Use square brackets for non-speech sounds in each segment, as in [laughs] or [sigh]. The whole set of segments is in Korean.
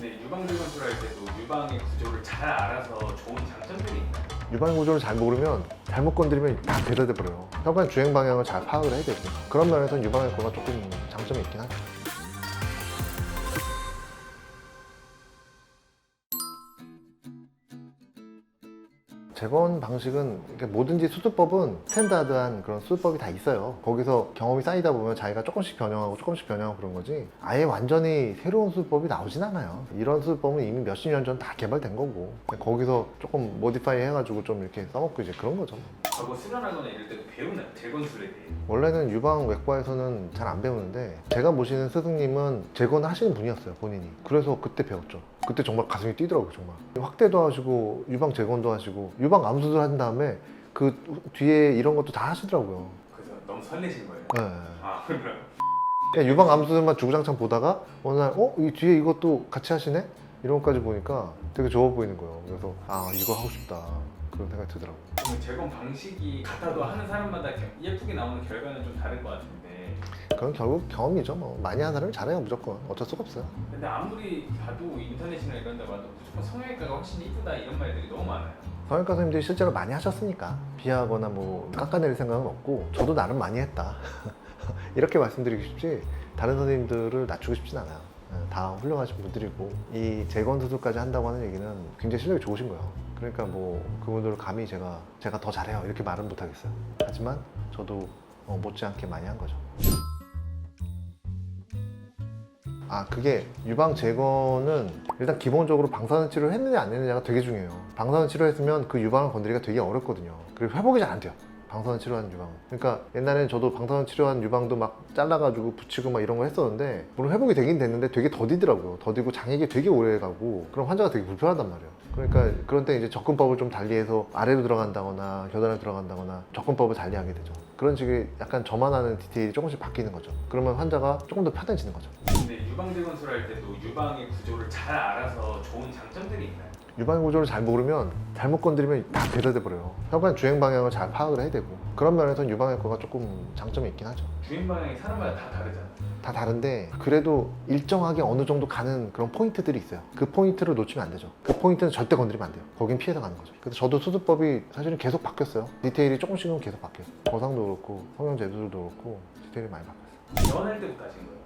근데 유방암 건술 할 때도 유방의 구조를 잘 알아서 좋은 장점들이 있나요? 유방 구조를 잘 모르면 잘못 건드리면 다 배달돼 버려요. 혈관 주행 방향을 잘 파악을 해야 되고 그런 면에서는 유방외과가 조금 장점이 있긴 하죠. 재건 방식은 이렇게 뭐든지 수술법은 스탠다드한 그런 수술법이 다 있어요. 거기서 경험이 쌓이다 보면 자기가 조금씩 변형하고 조금씩 변형하고 그런 거지 아예 완전히 새로운 수술법이 나오진 않아요. 이런 수술법은 이미 몇십 년 전 다 개발된 거고 거기서 조금 모디파이 해가지고 좀 이렇게 써먹고 이제 그런 거죠. 과거 수련하거나 이럴 때도 배우나요? 재건술에 대해 원래는 유방 외과에서는 잘 안 배우는데 제가 모시는 스승님은 재건 하시는 분이었어요 본인이 그래서 그때 배웠죠 그때 정말 가슴이 뛰더라고요 정말 확대도 하시고 유방 재건도 하시고 유방 암수술 한 다음에 그 뒤에 이런 것도 다 하시더라고요 그래서 너무 설레신 거예요? 네. 아 그래요? 그냥 유방 암수술만 주구장창 보다가 어느 날 어? 이 뒤에 이것도 같이 하시네? 이런 것까지 보니까 되게 좋아 보이는 거예요 그래서 아 이거 하고 싶다 그런 생각이 들더라고요 재건 방식이 같아도 하는 사람마다 겨- 예쁘게 나오는 결과는 좀 다를 것 같은데 그건 결국 경험이죠. 뭐 많이 하는 사람이 잘해요 무조건 어쩔 수가 없어요. 근데 아무리 봐도 인터넷이나 이런 데 봐도 무조건 성형외과가 훨씬 이쁘다 이런 말들이 너무 많아요. 성형외과 선생님들이 실제로 많이 하셨으니까 비하거나 뭐 깎아낼 생각은 없고 저도 나름 많이 했다. [laughs] 이렇게 말씀드리고 싶지 다른 선생님들을 낮추고 싶진 않아요. 네, 다 훌륭하신 분들이고 이 재건 수술까지 한다고 하는 얘기는 굉장히 실력이 좋으신 거예요. 그러니까 뭐 그분들을 감히 제가 제가 더 잘해요. 이렇게 말은 못 하겠어요. 하지만 저도 어, 못지않게 많이 한 거죠 아 그게 유방 재건은 일단 기본적으로 방사선 치료를 했느냐 안 했느냐가 되게 중요해요. 방사선 치료했으면 그 유방을 건드리기가 되게 어렵거든요. 그리고 회복이 잘 안 돼요 방사선 치료한 유방은 그러니까 옛날에는 저도 방사선 치료한 유방도 막 잘라가지고 붙이고 막 이런 거 했었는데 물론 회복이 되긴 됐는데 되게 더디더라고요. 더디고 장액이 되게 오래 가고 그럼 환자가 되게 불편하단 말이에요. 그러니까 그런 때 이제 접근법을 좀 달리해서 아래로 들어간다거나 겨드랑이 들어간다거나 접근법을 달리하게 되죠. 그런 식의 약간 저만 하는 디테일이 조금씩 바뀌는 거죠. 그러면 환자가 조금 더 편해지는 거죠. 근데 유방 재건술할 때도 유방의 구조를 잘 알아서 좋은 장점들이 있나요? 유방 구조를 잘 모르면 잘못 건드리면 다 배달돼 버려요. 혈관 주행 방향을 잘 파악을 해야 되고 그런 면에서는 유방외과가 조금 장점이 있긴 하죠. 주인 방향이 사람마다 다 다르잖아요 다 다른데 그래도 일정하게 어느 정도 가는 그런 포인트들이 있어요. 그 포인트를 놓치면 안 되죠. 그 포인트는 절대 건드리면 안 돼요. 거긴 피해서 가는 거죠. 그래서 저도 수술법이 사실은 계속 바뀌었어요. 디테일이 조금씩은 계속 바뀌어요. 거상도 그렇고 성형 제술도 그렇고 디테일이 많이 바뀌었어요. 연할 때부터 하신 거예요?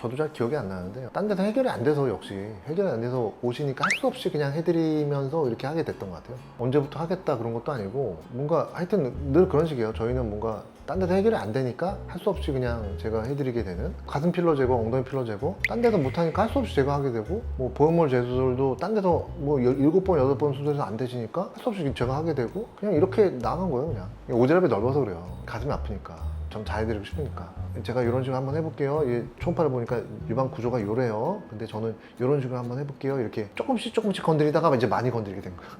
저도 잘 기억이 안 나는데 딴 데서 해결이 안 돼서 역시 해결이 안 돼서 오시니까 할 수 없이 그냥 해드리면서 이렇게 하게 됐던 것 같아요. 언제부터 하겠다 그런 것도 아니고 뭔가 하여튼 늘 그런 식이에요. 저희는 뭔가 딴 데서 해결이 안 되니까 할 수 없이 그냥 제가 해드리게 되는 가슴 필러 제거, 엉덩이 필러 제거 딴 데서 못하니까 할 수 없이 제가 하게 되고 뭐 보형물 재수술도 딴 데서 뭐 열- 일곱 번 여덟 번 수술해서 안 되시니까 할 수 없이 제가 하게 되고 그냥 이렇게 나간 거예요 그냥. 오지랖이 넓어서 그래요. 가슴이 아프니까 좀 잘해드리고 싶으니까. 제가 이런 식으로 한번 해볼게요. 이 초음파를 보니까 유방 구조가 요래요. 근데 저는 이런 식으로 한번 해볼게요. 이렇게 조금씩 조금씩 건드리다가 이제 많이 건드리게 된 거예요